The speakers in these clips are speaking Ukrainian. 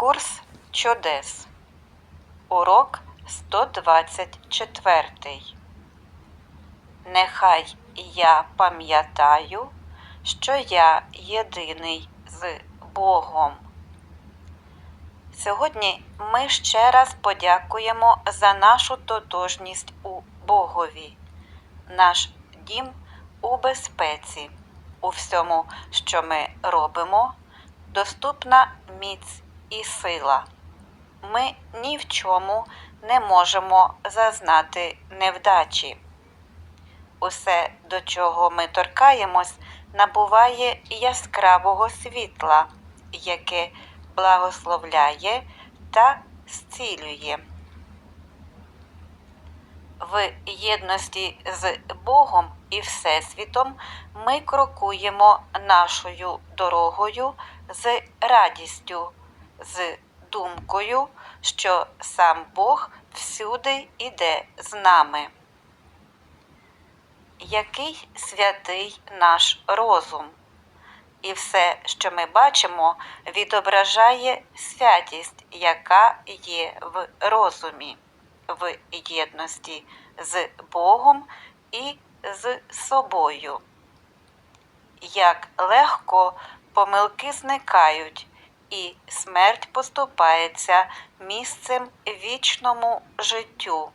Курс чудес. Урок 124. Нехай я пам'ятаю, що я єдиний з Богом. Сьогодні ми ще раз подякуємо за нашу тотожність у Богові, наш дім у безпеці. У всьому, що ми робимо, доступна міць і сила. Ми ні в чому не можемо зазнати невдачі. Усе, до чого ми торкаємось, набуває яскравого світла, яке благословляє та зцілює. В єдності з Богом і Всесвітом ми крокуємо нашою дорогою з радістю, з думкою, що сам Бог всюди іде з нами. Який святий наш розум, і все, що ми бачимо, відображає святість, яка є в розумі, в єдності з Богом і з собою. Як легко помилки зникають, і смерть поступається місцем вічному життю.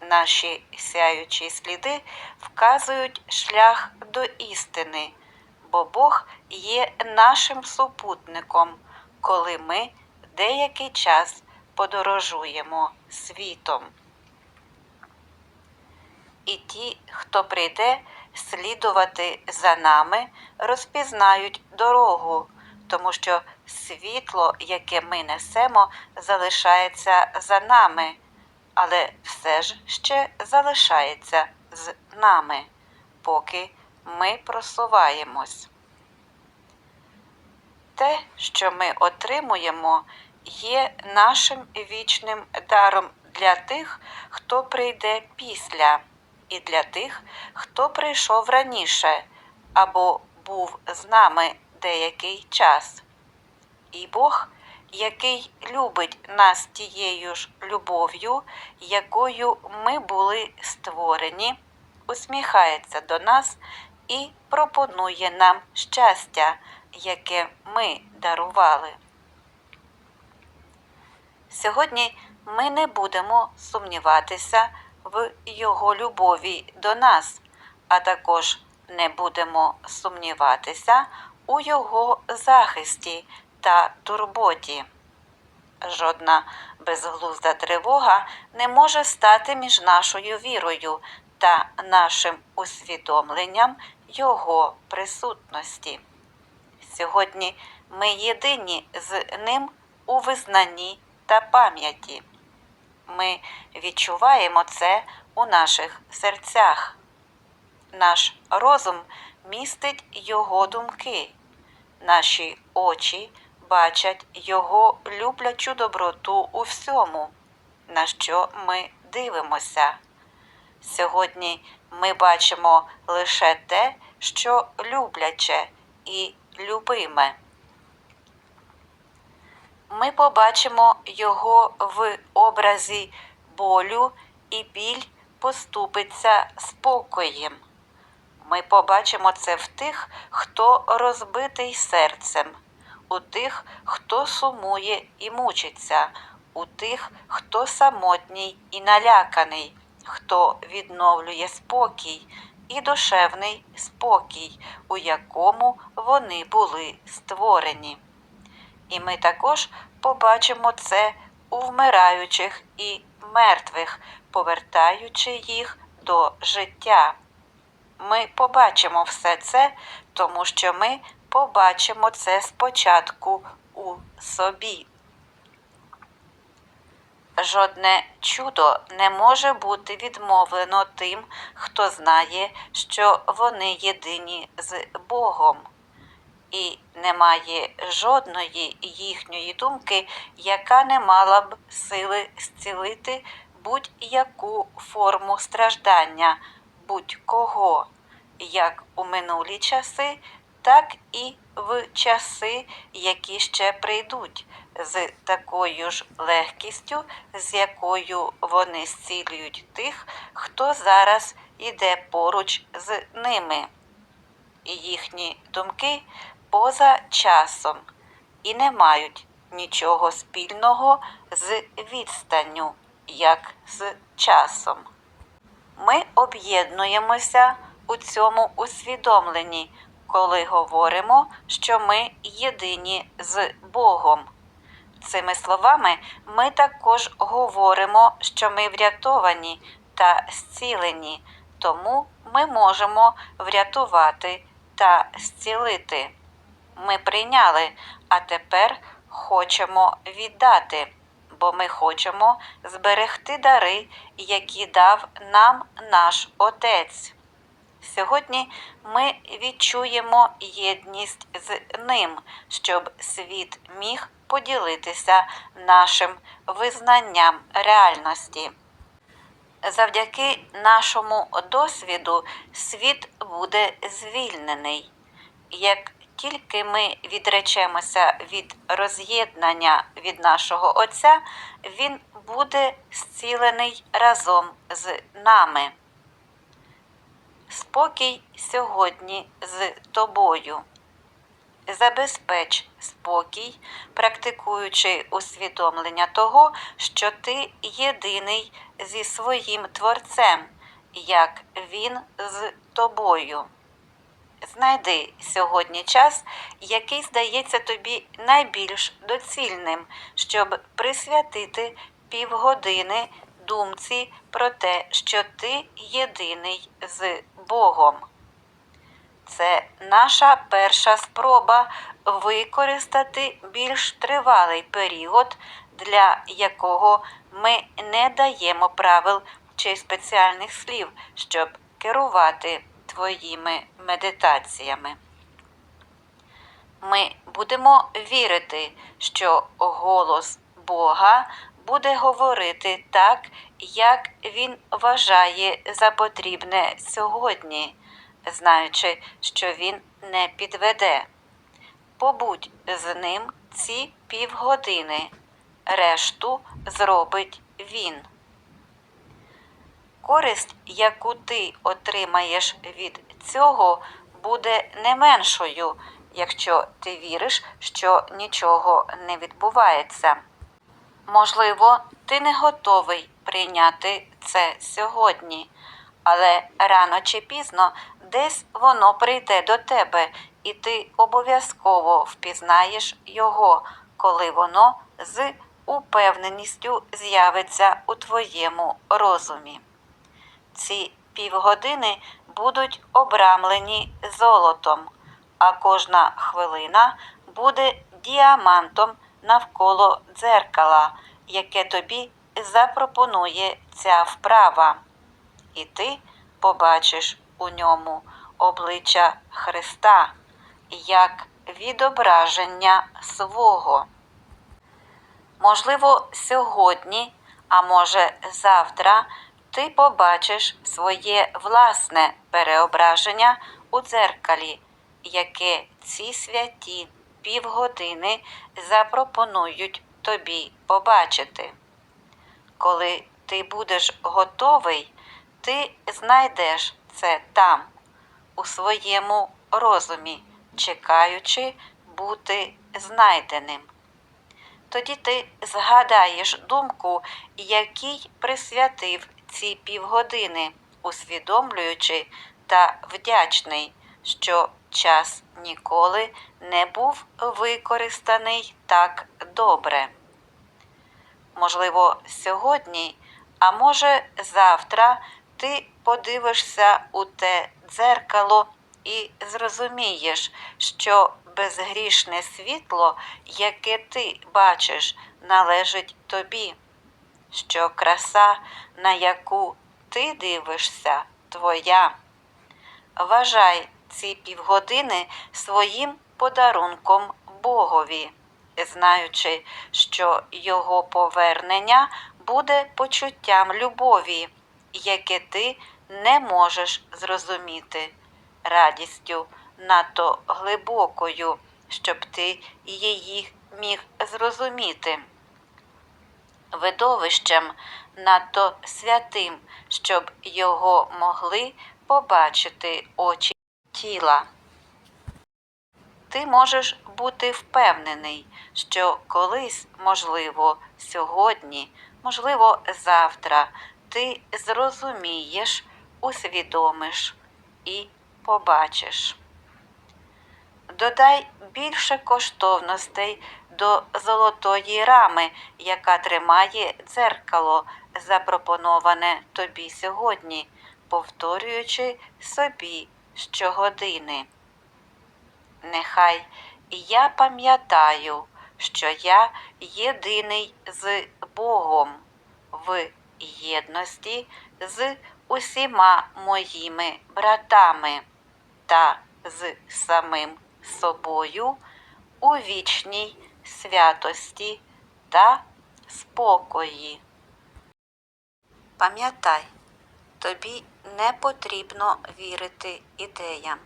Наші сяючі сліди вказують шлях до істини, бо Бог є нашим супутником, коли ми деякий час подорожуємо світом. І ті, хто прийде слідувати за нами, розпізнають дорогу, тому що світло, яке ми несемо, залишається за нами, але все ж ще залишається з нами, поки ми просуваємось. Те, що ми отримуємо, є нашим вічним даром для тих, хто прийде після, і для тих, хто прийшов раніше або був з нами деякий час. І Бог, який любить нас тією ж любов'ю, якою ми були створені, усміхається до нас і пропонує нам щастя, яке ми дарували. Сьогодні ми не будемо сумніватися в Його любові до нас, а також не будемо сумніватися у Його захисті та турботі. Жодна безглузда тривога не може стати між нашою вірою та нашим усвідомленням Його присутності. Сьогодні ми єдині з ним у визнанні та пам'яті. Ми відчуваємо це у наших серцях. Наш розум містить його думки, наші очі бачать його люблячу доброту у всьому, на що ми дивимося. Сьогодні ми бачимо лише те, що любляче і любиме. Ми побачимо його в образі болю, і біль поступиться спокоєм. Ми побачимо це в тих, хто розбитий серцем, у тих, хто сумує і мучиться, у тих, хто самотній і наляканий, хто відновлює спокій і душевний спокій, у якому вони були створені. І ми також побачимо це у вмираючих і мертвих, повертаючи їх до життя. Ми побачимо все це, тому що ми побачимо це спочатку у собі. Жодне чудо не може бути відмовлено тим, хто знає, що вони єдині з Богом. І немає жодної їхньої думки, яка не мала б сили зцілити будь-яку форму страждання, будь-кого, як у минулі часи, так і в часи, які ще прийдуть, з такою ж легкістю, з якою вони зцілюють тих, хто зараз іде поруч з ними. Їхні думки поза часом і не мають нічого спільного з відстанню, як з часом. Ми об'єднуємося у цьому усвідомленні, коли говоримо, що ми єдині з Богом. Цими словами ми також говоримо, що ми врятовані та зцілені, тому ми можемо врятувати та зцілити. Ми прийняли, а тепер хочемо віддати, бо ми хочемо зберегти дари, які дав нам наш Отець. Сьогодні ми відчуємо єдність з ним, щоб світ міг поділитися нашим визнанням реальності. Завдяки нашому досвіду світ буде звільнений. Як тільки ми відречемося від роз'єднання від нашого Отця, Він буде зцілений разом з нами. Спокій сьогодні з тобою. Забезпеч спокій, практикуючи усвідомлення того, що ти єдиний зі своїм Творцем, як Він з тобою. Знайди сьогодні час, який здається тобі найбільш доцільним, щоб присвятити півгодини думці про те, що ти єдиний з Богом. Це наша перша спроба використати більш тривалий період, для якого ми не даємо правил чи спеціальних слів, щоб керувати твоїми медитаціями. Ми будемо вірити, що голос Бога буде говорити так, як Він вважає за потрібне сьогодні, знаючи, що Він не підведе. Побудь з ним ці півгодини, решту зробить він. Користь, яку ти отримаєш від цього, буде не меншою, якщо ти віриш, що нічого не відбувається. Можливо, ти не готовий прийняти це сьогодні, але рано чи пізно десь воно прийде до тебе, і ти обов'язково впізнаєш його, коли воно з упевненістю з'явиться у твоєму розумі. Ці півгодини будуть обрамлені золотом, а кожна хвилина буде діамантом навколо дзеркала, яке тобі запропонує ця вправа. І ти побачиш у ньому обличчя Христа як відображення свого. Можливо, сьогодні, а може завтра, ти побачиш своє власне переображення у дзеркалі, яке ці святі півгодини запропонують тобі побачити. Коли ти будеш готовий, ти знайдеш це там, у своєму розумі, чекаючи бути знайденим. Тоді ти згадаєш думку, якій присвятив ці півгодини, усвідомлюючи та вдячний, що час ніколи не був використаний так добре. Можливо, сьогодні, а може, завтра ти подивишся у те дзеркало і зрозумієш, що безгрішне світло, яке ти бачиш, належить тобі, що краса, на яку ти дивишся, твоя. Вважай ці півгодини своїм подарунком Богові, знаючи, що його повернення буде почуттям любові, яке ти не можеш зрозуміти, радістю надто глибокою, щоб ти її міг зрозуміти, видовищем надто святим, щоб його могли побачити очі тіла. Ти можеш бути впевнений, що колись, можливо, сьогодні, можливо, завтра ти зрозумієш, усвідомиш і побачиш. Додай більше коштовностей до золотої рами, яка тримає дзеркало, запропоноване тобі сьогодні, повторюючи собі щогодини. Нехай я пам'ятаю, що я єдиний з Богом в єдності з усіма моїми братами та з самим собою у вічній святості та спокої. Пам'ятай, тобі не потрібно вірити ідеям.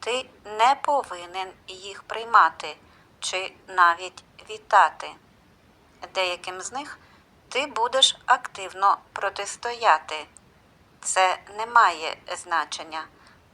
Ти не повинен їх приймати чи навіть вітати. Деяким з них ти будеш активно протистояти. Це не має значення